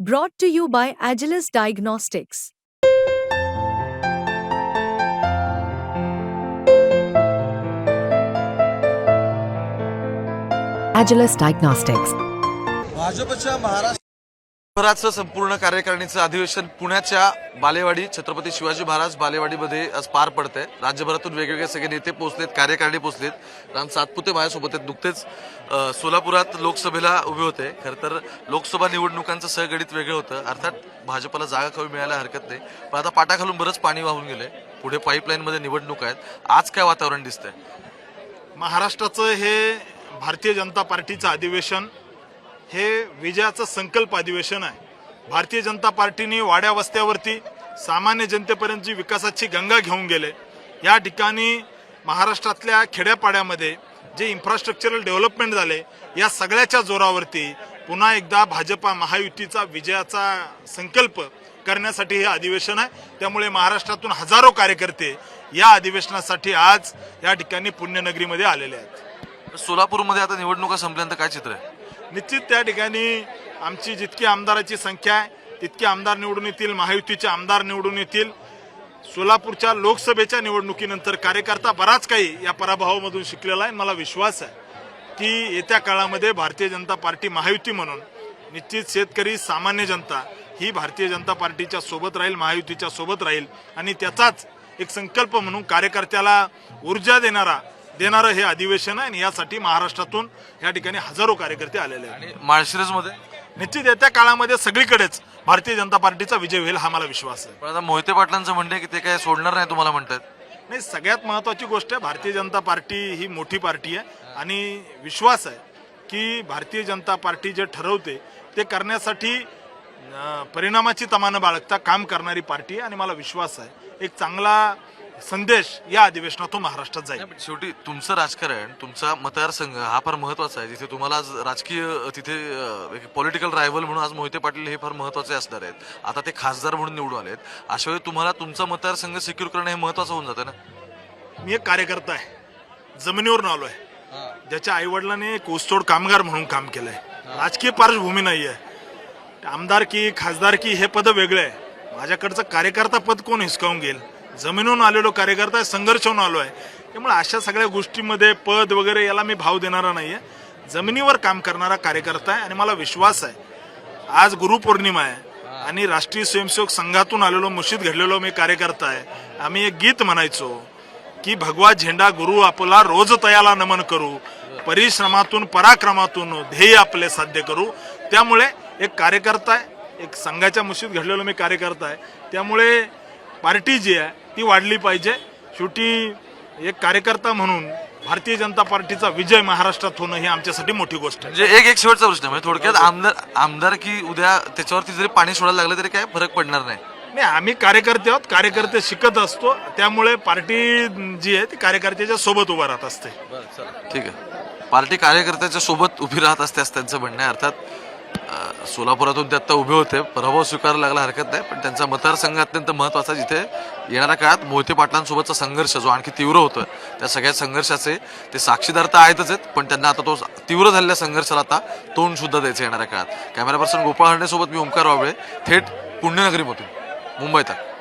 Brought to you by Agilus Diagnostics. Agilus Diagnostics. भाजपच्या महाराष्ट्राचं संपूर्ण कार्यकारिणीचं अधिवेशन पुण्याच्या बालेवाडी छत्रपती शिवाजी महाराज बालेवाडीमध्ये आज पार पडतंय. राज्यभरातून वेगवेगळे सगळे नेते पोहोचलेत कार्यकारिणी पोहोचलेत. राम सातपुते माझ्यासोबत आहेत. नुकतेच सोलापुरात लोकसभेला उभे होते. खरं तर लोकसभा निवडणुकांचं सहगणित वेगळं होतं. अर्थात भाजपला जागा कमी मिळायला हरकत नाही. पण आता पाटाखालून बरंच पाणी वाहून गेलंय. पुढे पाईपलाईनमध्ये निवडणूक आहेत. आज काय वातावरण दिसतंय? महाराष्ट्राचं हे भारतीय जनता पार्टीचं अधिवेशन हे विजयाचं संकल्प अधिवेशन आहे. भारतीय जनता पार्टीने वाड्या वस्त्यावरती सामान्य जनतेपर्यंतची विकासाची गंगा घेऊन गेले या ठिकाणी महाराष्ट्रातल्या खेड्यापाड्यामध्ये जे इन्फ्रास्ट्रक्चरल डेव्हलपमेंट झाले या सगळ्याच्या जोरावरती पुन्हा एकदा भाजपा महायुतीचा विजयाचा संकल्प करण्यासाठी हे अधिवेशन आहे. त्यामुळे महाराष्ट्रातून हजारो कार्यकर्ते या अधिवेशनासाठी आज या ठिकाणी पुण्यनगरीमध्ये आलेले आहेत. सोलापूरमध्ये आता निवडणुका संपल्यानंतर काय चित्र आहे? निश्चित त्या ठिकाणी आमची जितकी आमदाराची संख्या आहे तितके आमदार निवडून येतील महायुतीचे आमदार निवडून येतील. सोलापूरच्या लोकसभेच्या निवडणुकीनंतर कार्यकर्ता बराच काही या पराभवामधून शिकलेला आहे. मला विश्वास आहे की येत्या काळामध्ये भारतीय जनता पार्टी महायुती म्हणून निश्चित शेतकरी सामान्य जनता ही भारतीय जनता पार्टीच्या सोबत राहील महायुतीच्या सोबत राहील. आणि त्याचाच एक संकल्प म्हणून कार्यकर्त्याला ऊर्जा देणारा देणारं हे अधिवेशन आहे आणि यासाठी महाराष्ट्रातून या ठिकाणी हजारो कार्यकर्ते आलेले आहेत. आणि माळशिरसमध्ये? निश्चित येत्या काळामध्ये सगळीकडेच भारतीय जनता पार्टीचा विजय होईल हा मला विश्वास आहे. पण आता मोहिते पाटलांचं म्हणणं आहे की ते काय सोडणार नाही तुम्हाला म्हणतात? नाही सगळ्यात महत्वाची गोष्ट आहे भारतीय जनता पार्टी ही मोठी पार्टी आहे आणि विश्वास आहे की भारतीय जनता पार्टी जे ठरवते ते करण्यासाठी अं, परिणामाची तमानं बाळगता काम करणारी पार्टी आहे आणि मला विश्वास आहे. एक चांगला संदेश या अधिवेशनातून महाराष्ट्रात जाईल. शेवटी तुमचं राजकारण तुमचा मतदारसंघ हा फार महत्त्वाचा आहे जिथे तुम्हाला आज राजकीय तिथे पॉलिटिकल रायव्हल म्हणून आज मोहिते पाटील हे फार महत्त्वाचे असणार आहेत. आता ते खासदार म्हणून निवडून आलेत. अशा वेळी तुम्हाला तुमचा मतदारसंघ सिक्युअर करणं हे महत्वाचं होऊन जातं ना? मी एक कार्यकर्ता आहे. जमिनीवरून आलो आहे ज्याच्या आईवडिलांनी एक ऊसतोड कामगार म्हणून काम केलंय. राजकीय पार्श्वभूमी नाही आहे आमदारकी खासदारकी हे पद वेगळे आहे. माझ्याकडचं कार्यकर्ता पद कोण हिसकावून घेईल? जमिनीहून आलेलो कार्यकर्ता आहे, संघर्ष होऊन आलो आहे. त्यामुळे अशा सगळ्या गोष्टीमध्ये पद वगैरे याला मी भाव देणारा नाही आहे जमिनीवर काम करणारा कार्यकर्ता आहे आणि मला विश्वास आहे. आज गुरुपौर्णिमा आहे आणि राष्ट्रीय स्वयंसेवक संघातून आलेलो मशीद घडलेलो मी कार्यकर्ता आहे. आम्ही एक गीत म्हणायचो की भगवा झेंडा गुरु आपला रोज तयाला नमन करू. परिश्रमातून पराक्रमातून ध्येय आपले साध्य करू. त्यामुळे एक कार्यकर्ता आहे एक संघाच्या मुशीत घडलेलो मी कार्यकर्ता आहे. त्यामुळे पार्टी जी आहे ती वाढली पाहिजे. शेवटी एक कार्यकर्ता म्हणून भारतीय जनता पार्टीचा विजय महाराष्ट्रात होणं ही आमच्यासाठी मोठी गोष्ट आहे. म्हणजे एक एक शेवटचा प्रश्न म्हणजे थोडक्यात आमदार आमदार की उद्या त्याच्यावरती जरी पाणी सोडायला लागलं तरी काय फरक पडणार नाही? नाही आम्ही कार्यकर्ते आहोत. कार्यकर्ते शिकत असतो. त्यामुळे पार्टी जी आहे ती कार्यकर्त्याच्या सोबत उभा राहत असते. ठीक आहे. पार्टी कार्यकर्त्याच्या सोबत उभी राहत असते असं त्यांचं म्हणणं आहे. अर्थात सोलापुरातून ते आत्ता उभे होते. पराभव स्वीकारायला लागला हरकत नाही. पण त्यांचा मतदारसंघ अत्यंत महत्त्वाचा जिथे येणाऱ्या काळात मोहिते पाटलांसोबतचा संघर्ष जो आणखी तीव्र होतोय त्या सगळ्या संघर्षाचे ते साक्षीदार तर आहेतच आहेत पण त्यांना आता तो तीव्र झालेल्या संघर्षाला आता तोंड सुद्धा द्यायचं येणाऱ्या काळात. कॅमेरा पर्सन गोपाळ हंडे मी ओंकार वाबळे थेट पुण्यनगरीमधून मुंबईत तक